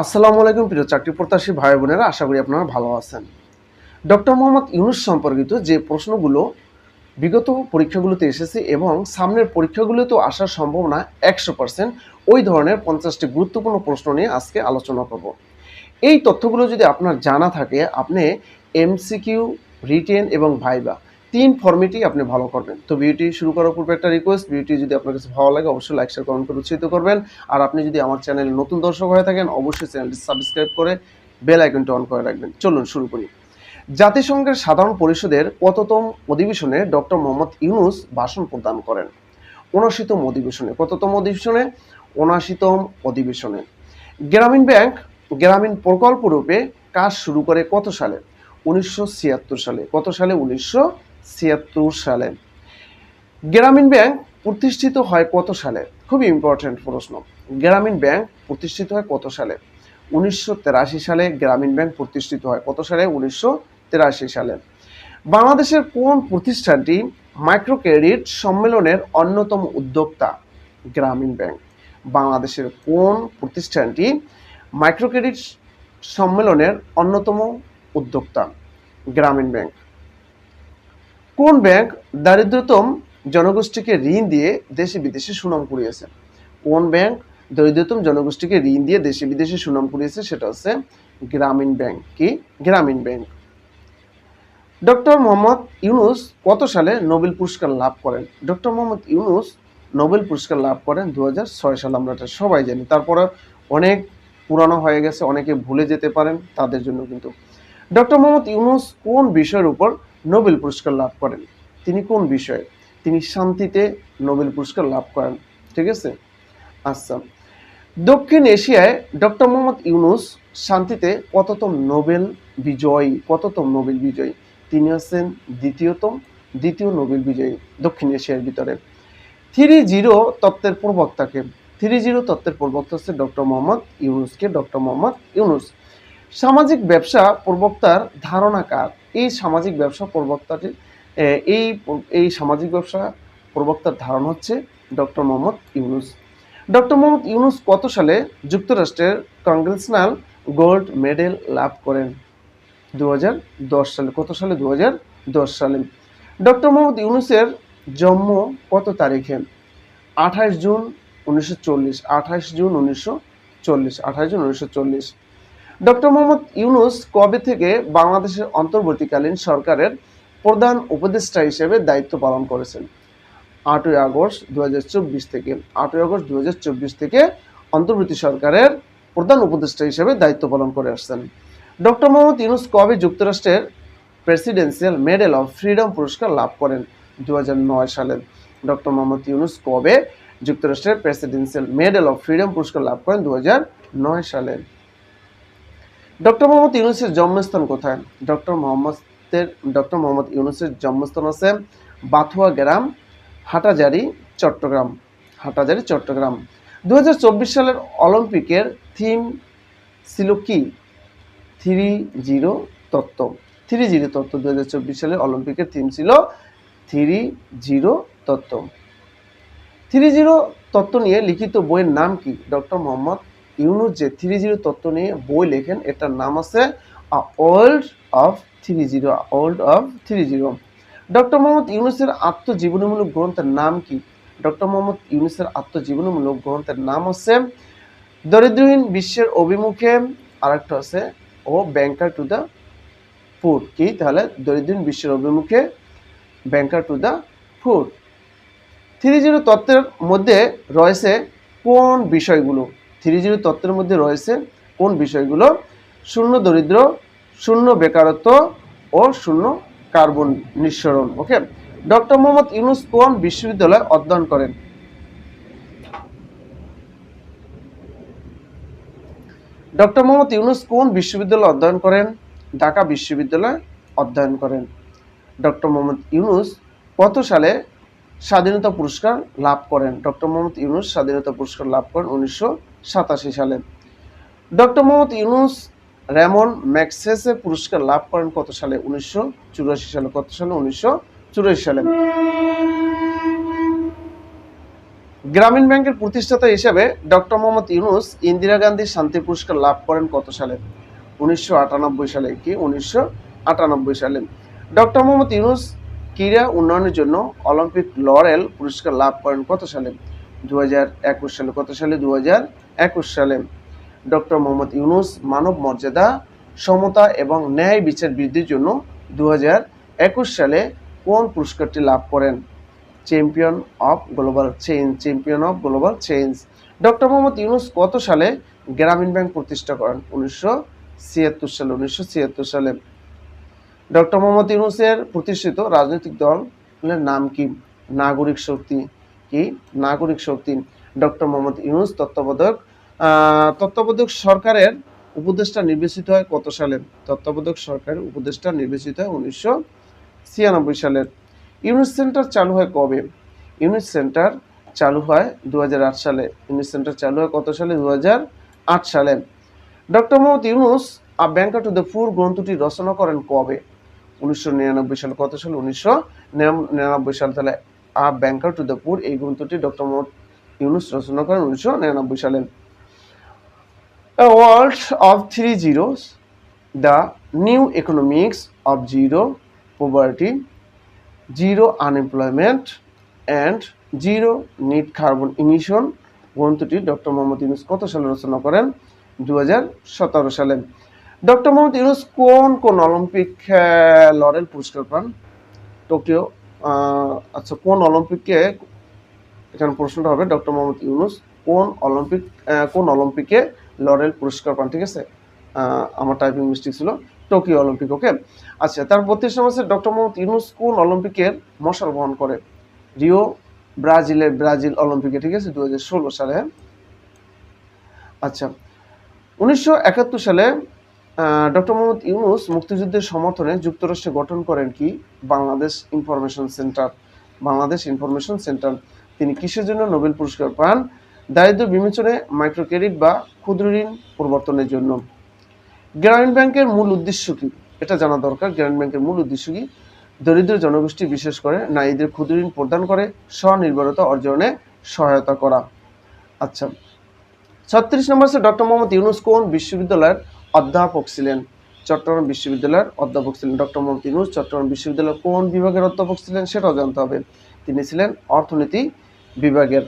আসসালামু আলাইকুম প্রিয় চাকরি প্রত্যাশী ভাই বোনেরা, আশা করি আপনারা ভালো আছেন। ডক্টর মোহাম্মদ ইউনুস সম্পর্কিত যে প্রশ্নগুলো বিগত পরীক্ষাগুলোতে এসেছে এবং সামনের পরীক্ষাগুলোতেও আসার সম্ভাবনা একশো পার্সেন্ট ওই ধরনের পঞ্চাশটি গুরুত্বপূর্ণ প্রশ্ন নিয়ে আজকে আলোচনা করব। এই তথ্যগুলো যদি আপনার জানা থাকে, আপনি এমসিকিউ, রিটেন এবং ভাইবা তিন ফর্মেটই আপনি ভালো করবেন। তো ভিডিওটি শুরু করার পূর্বে একটা রিকোয়েস্ট ভিডিওটি যদি আপনার কাছে ভালো লাগে, অবশ্যই লাইক শেয়ার কমেন্ট করে উৎসাহিত করবেন। আর আপনি যদি আমার চ্যানেলে নতুন দর্শক হয়ে থাকেন, অবশ্যই চ্যানেলটি সাবস্ক্রাইব করে বেল আইকনটি অন করে রাখবেন। চলুন শুরু করি। জাতিসংঘের সাধারণ পরিষদের কততম অধিবেশনে ডক্টর মোহাম্মদ ইউনুস ভাষণ প্রদান করেন। উনআশিতম অধিবেশনে। কততম অধিবেশনে, উনআশিতম অধিবেশনে। গ্রামীণ ব্যাংক, গ্রামীণ প্রকল্প রূপে কাজ শুরু করে কত সালে? উনিশশো ছিয়াত্তর সালে। কত সালে? উনিশশো ছিয়াত্তর সালে। গ্রামীণ ব্যাংক প্রতিষ্ঠিত হয় কত সালে? খুবই ইম্পর্ট্যান্ট প্রশ্ন। গ্রামীণ ব্যাংক প্রতিষ্ঠিত হয় কত সালে? উনিশশো সালে গ্রামীণ ব্যাংক প্রতিষ্ঠিত হয় কত সালে? উনিশশো সালে। বাংলাদেশের কোন প্রতিষ্ঠানটি মাইক্রো ক্রেডিট সম্মেলনের অন্যতম উদ্যোক্তা? গ্রামীণ ব্যাংক। বাংলাদেশের কোন প্রতিষ্ঠানটি মাইক্রো ক্রেডিট সম্মেলনের অন্যতম উদ্যোক্তা? গ্রামীণ ব্যাংক। কোন ব্যাংক দারিদ্রতম জনগোষ্ঠীকে ঋণ দিয়ে দেশে বিদেশে সুনাম কুড়িয়েছে? কোন ব্যাংক দরিদ্রতম জনগোষ্ঠীকে ঋণ দিয়ে দেশে বিদেশে সুনাম কুড়িয়েছে সেটা হচ্ছে গ্রামীণ ব্যাংক। কি? গ্রামীণ ব্যাংক। ডক্টর মোহাম্মদ ইউনুস কত সালে নোবেল পুরস্কার লাভ করেন? ডক্টর মোহাম্মদ ইউনুস নোবেল পুরস্কার লাভ করেন দু হাজার ছয় সালে, আমরা এটা সবাই জানি। তারপরে অনেক পুরানো হয়ে গেছে, অনেকে ভুলে যেতে পারেন, তাদের জন্য কিন্তু। ডক্টর মোহাম্মদ ইউনুস কোন বিষয়ের উপর নোবেল পুরস্কার লাভ করেন। তিনি কোন বিষয়ে? তিনি শান্তিতে নোবেল পুরস্কার লাভ করেন। ঠিক আছে? আচ্ছা। দক্ষিণ এশিয়ায় ডক্টর মোহাম্মদ ইউনুস শান্তিতে কততম নোবেল বিজয়ী? কততম নোবেল বিজয়ী? তিনি হচ্ছেন দ্বিতীয়তম, দ্বিতীয় নোবেল বিজয়ী দক্ষিণ এশিয়ার ভিতরে। থ্রি জিরো তত্ত্বের প্রবক্তাকে, থ্রি জিরো তত্ত্বের প্রবক্তা হচ্ছে ডক্টর মোহাম্মদ ইউনুসকে, ডক্টর মোহাম্মদ ইউনুস। সামাজিক ব্যবসা প্রবক্তার ধারণা কার? এই সামাজিক ব্যবসা প্রবক্তাটি এই এই সামাজিক ব্যবসা প্রবক্তার ধারণ হচ্ছে ডক্টর মোহাম্মদ ইউনুস। ডক্টর মোহাম্মদ ইউনুস কত সালে যুক্তরাষ্ট্রের কংগ্রেসনাল গোল্ড মেডেল লাভ করেন? দু হাজার দশ সালে, কত সালে? দু হাজার দশ সালে। ডক্টর মোহাম্মদ ইউনুসের জন্ম কত তারিখে? আঠাশ জুন উনিশশো চল্লিশ, আঠাশ জুন উনিশশো চল্লিশ, আঠাশ জুন উনিশশো চল্লিশ। ডক্টর মোহাম্মদ ইউনুস কবে থেকে বাংলাদেশের অন্তর্বর্তীকালীন সরকারের প্রধান উপদেষ্টা হিসেবে দায়িত্ব পালন করেছেন? আটই আগস্ট দু হাজার চব্বিশ থেকে, আটই আগস্ট দু হাজার চব্বিশ থেকে অন্তর্বর্তী সরকারের প্রধান উপদেষ্টা হিসেবে দায়িত্ব পালন করে আসছেন। ডক্টর মোহাম্মদ ইউনুস কবে যুক্তরাষ্ট্রের প্রেসিডেন্সিয়াল মেডেল অফ ফ্রিডম পুরস্কার লাভ করেন? দু হাজার নয় সালে ডক্টর মোহাম্মদ ইউনুস কবে যুক্তরাষ্ট্রের প্রেসিডেন্সিয়াল মেডেল অফ ফ্রিডম পুরস্কার লাভ করেন? দু হাজার নয় সালে। ডক্টর মোহাম্মদ ইউনুসের জন্মস্থান কোথায়? ডক্টর মোহাম্মদের ডক্টর মোহাম্মদ ইউনুসের জন্মস্থান আছে বাথুয়া গ্রাম, হাটাজারি, চট্টগ্রাম। হাটাজারি, চট্টগ্রাম। দু হাজার চব্বিশ সালের অলিম্পিকের থিম ছিল কি? থ্রি জিরো তত্ত্ব। থ্রি জিরো তত্ত্ব দু হাজার চব্বিশ সালের অলিম্পিকের থিম ছিল থ্রি জিরো তত্ত্ব। থ্রি জিরো তত্ত্ব নিয়ে লিখিত বইয়ের নাম কি? ডক্টর মোহাম্মদ ইউনুস যে থ্রি জিরো তত্ত্ব নিয়ে বই লেখেন, এটার নাম আছে world of three zero world of three zero doctor Mohammad ইউনুসের আত্মজীবনীমূলক গ্রন্থের নাম কি? ডক্টর মোহাম্মদ ইউনুসের আত্মজীবনীমূলক গ্রন্থের নাম হচ্ছে দরিদ্রহীন বিশ্বের অভিমুখে, আরেকটা আছে, ও ব্যাংকার টু দ্য ফুড কি? তাহলে দরিদ্রহীন বিশ্বের অভিমুখে banker to the poor three zero তত্ত্বের মধ্যে রয়েছে কোন বিষয়গুলো? থ্রি জিরো তত্ত্বের মধ্যে রয়েছে কোন বিষয়গুলো? শূন্য দরিদ্র, শূন্য বেকারত্ব ও শূন্য কার্বন নিঃসরণ ওকে ডক্টর মোহাম্মদ ইউনুস কোন বিশ্ববিদ্যালয়ে অধ্যয়ন করেন। ডক্টর মোহাম্মদ ইউনুস কোন বিশ্ববিদ্যালয়ে অধ্যয়ন করেন, ঢাকা বিশ্ববিদ্যালয়ে অধ্যয়ন করেন। ডক্টর মোহাম্মদ ইউনুস কত সালে স্বাধীনতা পুরস্কার লাভ করেন? ডক্টর মোহাম্মদ ইউনুস স্বাধীনতা পুরস্কার লাভ করেন উনিশশো সাতাশি সালে। Doctor Mohammad Yunus Ramon Magsaysay পুরস্কার লাভ করেন কত সালে? উনিশশো চুরাশি সালে। কত সালে? উনিশশো চুরাশি সালে। গ্রামীণ ব্যাংকের প্রতিষ্ঠাতা হিসেবে ডক্টর মোহাম্মদ ইউনুস ইন্দিরা গান্ধী শান্তি পুরস্কার লাভ করেন কত সালে? উনিশশো আটানব্বই সালে কি? উনিশশো আটানব্বই সালে। ডক্টর মোহাম্মদ ইউনুস ক্রীড়া উন্নয়নের জন্য অলিম্পিক লরেল পুরস্কার লাভ করেন কত সালে? দু সালে। কত সালে? দু সালে। ডক্টর মোহাম্মদ ইউনুস মানব মর্যাদা, সমতা এবং ন্যায় বিচার বৃদ্ধির জন্য দু সালে কোন পুরস্কারটি লাভ করেন? Champion of global change, champion of global change. Doctor Mohammad Yunus কত সালে গ্রামীণ ব্যাংক প্রতিষ্ঠা করেন? উনিশশো ছিয়াত্তর সালে, উনিশশো ছিয়াত্তর সালে। ডক্টর মোহাম্মদ ইউনুসের প্রতিষ্ঠিত রাজনৈতিক দলের নাম কি? নাগরিক শক্তি। কি? নাগরিক শক্তি ডক্টর মোহাম্মদ ইউনুস, তত্ত্বাবধায়ক। তত্ত্বাবধায়ক সরকারের উপদেষ্টা নির্বাচিত হয় কত সালে? তত্ত্বাবধায়ক সরকারের উপদেষ্টা নির্বাচিত হয় উনিশশো ছিয়ানব্বই সালের ইউনিট সেন্টার চালু হয় কবে? ইউনিট সেন্টার চালু হয় দু হাজার আট সালে। ইউনিট সেন্টার চালু হয় কত সালে? দু হাজার আট সালে। Doctor Mohammad Yunus a banker to the poor গ্রন্থটি রচনা করেন কবে? উনিশশো নিরানব্বই সালে। কত সালে? উনিশশো সালে। তাহলে আ ব্যাংকার টু দ্য পুর এই গ্রন্থটি ডক্টর মোহাম্মদ ইউনুস রচনা করেন উনিশশো নিরানব্বই সালে। World of three zeros, the new economics of zero poverty, zero unemployment, and zero net carbon emission গ্রন্থটি ডক্টর মোহাম্মদ ইউনুস কত সালে রচনা করেন? দু হাজার সতেরো সালে। ডক্টর মোহাম্মদ ইউনুস কোন কোন অলিম্পিক লরেল পুরস্কার পান? টোকিও আচ্ছা কোন অলিম্পিকে, এখানে প্রশ্নটা হবে, ডক্টর মোহাম্মদ ইউনুস, কোন অলিম্পিক কোন অলিম্পিকে লরেল পুরস্কার পান, ঠিক আছে? আমার টাইপিং মিস্টেক ছিল, টোকিও অলিম্পিক, ওকে? আচ্ছা তার বত্রিশ নম্বর আছে, ডক্টর মোহাম্মদ ইউনুস কোন অলিম্পিকের মশাল বহন করে? রিও, ব্রাজিলের ব্রাজিল অলিম্পিকে, ঠিক আছে? দু হাজার ষোলো সালে? আচ্ছা উনিশশো একাত্তর সালে ডক্টর মোহাম্মদ ইউনুস মুক্তিযুদ্ধের সমর্থনে যুক্তরাষ্ট্রে গঠন করেন কি? Bangladesh information centre. Bangladesh information centre. তিনি কিসের জন্য নোবেল পুরস্কার পান? দারিদ্র বিমোচনে মাইক্রো ক্রেডিট বা ক্ষুদ্র ঋণ প্রবর্তনের জন্য। গ্রামীণ ব্যাংকের মূল উদ্দেশ্য কি? এটা জানা দরকার। গ্রামীণ ব্যাংকের মূল উদ্দেশ্য কি? দরিদ্র জনগোষ্ঠী, বিশেষ করে নারীদের ক্ষুদ্র ঋণ প্রদান করে স্বনির্ভরতা অর্জনে সহায়তা করা। আচ্ছা ছত্রিশ নম্বর ডক্টর মোহাম্মদ ইউনুস কোন বিশ্ববিদ্যালয়ের অধ্যাপক ছিলেন চট্টগ্রাম বিশ্ববিদ্যালয়ের অধ্যাপক ছিলেন ডক্টর ইউনুস। চট্টগ্রাম বিশ্ববিদ্যালয়ের কোন বিভাগের অধ্যাপক ছিলেন সেটাও জানতে হবে। তিনি ছিলেন অর্থনীতি বিভাগের।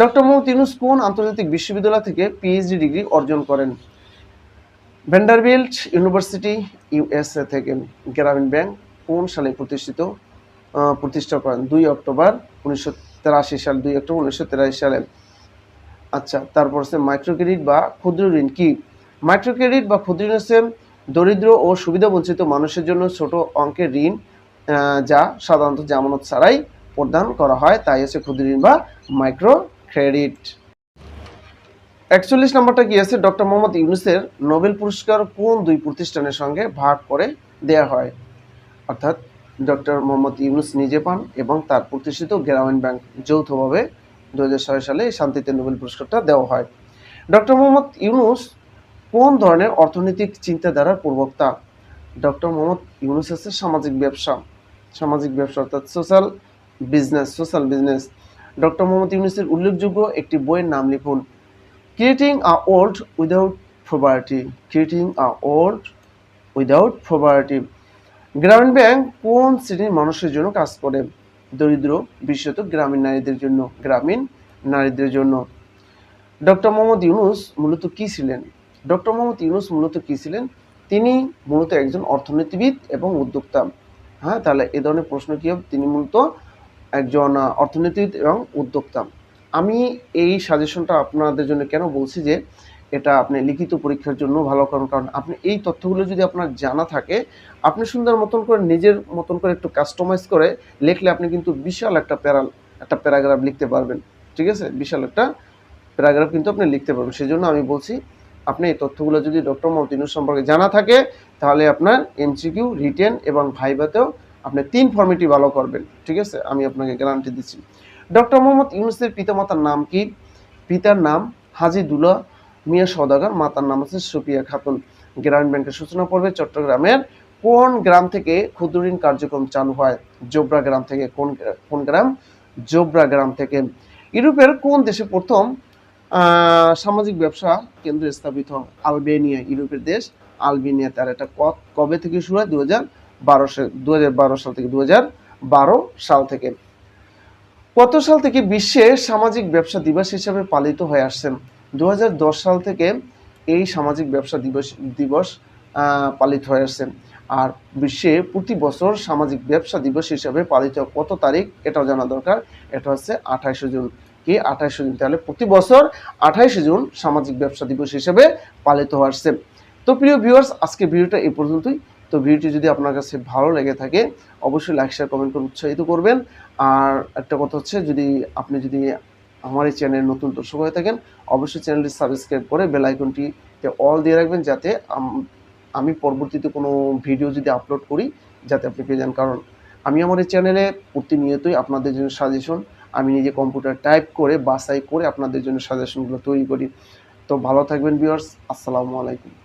ডক্টর মোহাম্মদ ইউনুস কোন আন্তর্জাতিক বিশ্ববিদ্যালয় থেকে পিএইচডি ডিগ্রি অর্জন করেন? ভ্যান্ডারবিল্ট ইউনিভার্সিটি ইউএসএ থেকে। গ্রামীণ ব্যাংক কোন সালে প্রতিষ্ঠিত প্রতিষ্ঠা করেন? দুই অক্টোবর উনিশশো সাল, দুই অক্টোবর উনিশশো সালে। আচ্ছা তারপর হচ্ছে মাইক্রো ক্রেডিট বা ক্ষুদ্র ঋণ কি? মাইক্রো ক্রেডিট বা ক্ষুদ্র ঋণ দরিদ্র ও সুবিধা বঞ্চিত মানুষের জন্য ছোট অঙ্কের ঋণ যা সাধারণত জামানত ছাড়াই প্রদান করা হয়। তাই হচ্ছে ক্ষুদ্র ঋণ বা মাইক্রো ক্রেডিট একচল্লিশ নম্বরটা কি আছে? ডক্টর মোহাম্মদ ইউনুসের নোবেল পুরস্কার কোন দুই প্রতিষ্ঠানের সঙ্গে ভাগ করে দেয়া হয়? অর্থাৎ ডক্টর মোহাম্মদ ইউনুস নিজে পান এবং তার প্রতিষ্ঠিত গ্রামীণ ব্যাংক যৌথভাবে দু হাজার ছয় সালে শান্তিতে নোবেল পুরস্কারটা দেওয়া হয়। ডক্টর মোহাম্মদ ইউনুস কোন ধরনের অর্থনৈতিক চিন্তাধারার প্রবক্তা? ডক্টর মোহাম্মদ ইউনুস হচ্ছে সামাজিক ব্যবসা। সামাজিক ব্যবসা অর্থাৎ social business social business. Doctor Mohammad ইউনুসের উল্লেখযোগ্য একটি বইয়ের নাম লিখুন creating a world without property creating a world without property Grameen bank কোন শ্রেণির মানুষের জন্য কাজ করে? দরিদ্র, বিশেষত গ্রামীণ নারীদের জন্য। গ্রামীণ নারীদের জন্য। ডক্টর মোহাম্মদ ইউনুস মূলত কি ছিলেন? ডক্টর মোহাম্মদ ইউনুস মূলত কী ছিলেন? তিনি মূলত একজন অর্থনীতিবিদ এবং উদ্যোক্তা। হ্যাঁ তাহলে এ ধরনের প্রশ্ন কী হবে? তিনি মূলত একজন অর্থনীতিবিদ এবং উদ্যোক্তা। আমি এই সাজেশনটা আপনাদের জন্য কেন বলছি যে এটা আপনি লিখিত পরীক্ষার জন্য ভালো কারণ কারণ আপনি এই তথ্যগুলো যদি আপনার জানা থাকে, আপনি সুন্দর মতন করে, নিজের মতন করে একটু কাস্টমাইজ করে লিখলে আপনি কিন্তু বিশাল একটা প্যারাল একটা প্যারাগ্রাফ লিখতে পারবেন। ঠিক আছে? বিশাল একটা প্যারাগ্রাফ কিন্তু আপনি লিখতে পারবেন। সেই জন্য আমি বলছি আপনি এই তথ্যগুলো যদি ডক্টর ইউনুস সম্পর্কে জানা থাকে, তাহলে আপনার এমসিকিউ রিটেন এবং ভাইভাতেও আপনি তিন ফর্মেটই ভালো করবেন। ঠিক আছে? আমি আপনাকে গ্যারান্টি দিচ্ছি। ডক্টর মোহাম্মদ ইউনুসের পিতামাতার নাম কি? পিতার নাম হাজি দুলা মিয়া সওদাগর, মাতার নাম হচ্ছে সুপিয়া খাতুন। গ্রামীণ ব্যাংকের সূচনা পর্বে চট্টগ্রামের কোন গ্রাম থেকে ক্ষুদ্র ঋণ কার্যক্রম চালু হয়? জোবরা গ্রাম থেকে কোন কোন গ্রাম? জোবরা গ্রাম থেকে। ইউরোপের কোন দেশে প্রথম সামাজিক ব্যবসা কেন্দ্র স্থাপিত? আলবেনিয়া, ইউরোপের দেশ। আলবেনিয়া তার এটা কবে থেকে শুরু হয়? দু হাজার দু হাজার বারো সাল থেকে দু হাজার বারো সাল থেকে। কত সাল থেকে বিশ্বে সামাজিক ব্যবসা দিবস হিসেবে পালিত হয়ে আসছেন? দু হাজার দশ সাল থেকে এই সামাজিক ব্যবসা দিবস দিবস পালিত হয়ে আসছে। আর বিশ্বে প্রতি বছর সামাজিক ব্যবসা দিবস হিসেবে পালিত কত তারিখ? এটাও জানা দরকার। এটা হচ্ছে আঠাইশে জুন। কি আঠাইশে জুন? তাহলে প্রতি বছর আঠাইশে জুন সামাজিক ব্যবসা দিবস হিসেবে পালিত আসছে। তো প্রিয় ভিউয়ার্স আজকে ভিডিওটা এই পর্যন্তই। তো ভিডিওটি যদি আপনার কাছে ভালো লেগে থাকে, অবশ্যই লাইক শেয়ার কমেন্ট করে উৎসাহিত করবেন। আর একটা কথা হচ্ছে, যদি আপনি যদি আমার এই চ্যানেল নতুন দর্শক হয়ে থাকেন, অবশ্যই চ্যানেলটি সাবস্ক্রাইব করে বেল আইকনটিতে অল দিয়ে রাখবেন, যাতে আমি পরবর্তীতে কোনো ভিডিও যদি আপলোড করি, যাতে আপনি পেয়ে যান। কারণ আমি আমার এই চ্যানেলে প্রতিনিয়তই আপনাদের জন্য সাজেশন আমি নিজে কম্পিউটার টাইপ করে বাসাই করে আপনাদের জন্য সাজেশনগুলো তৈরি করি। তো ভালো থাকবেন ভিউয়ার্স আসসালামু আলাইকুম।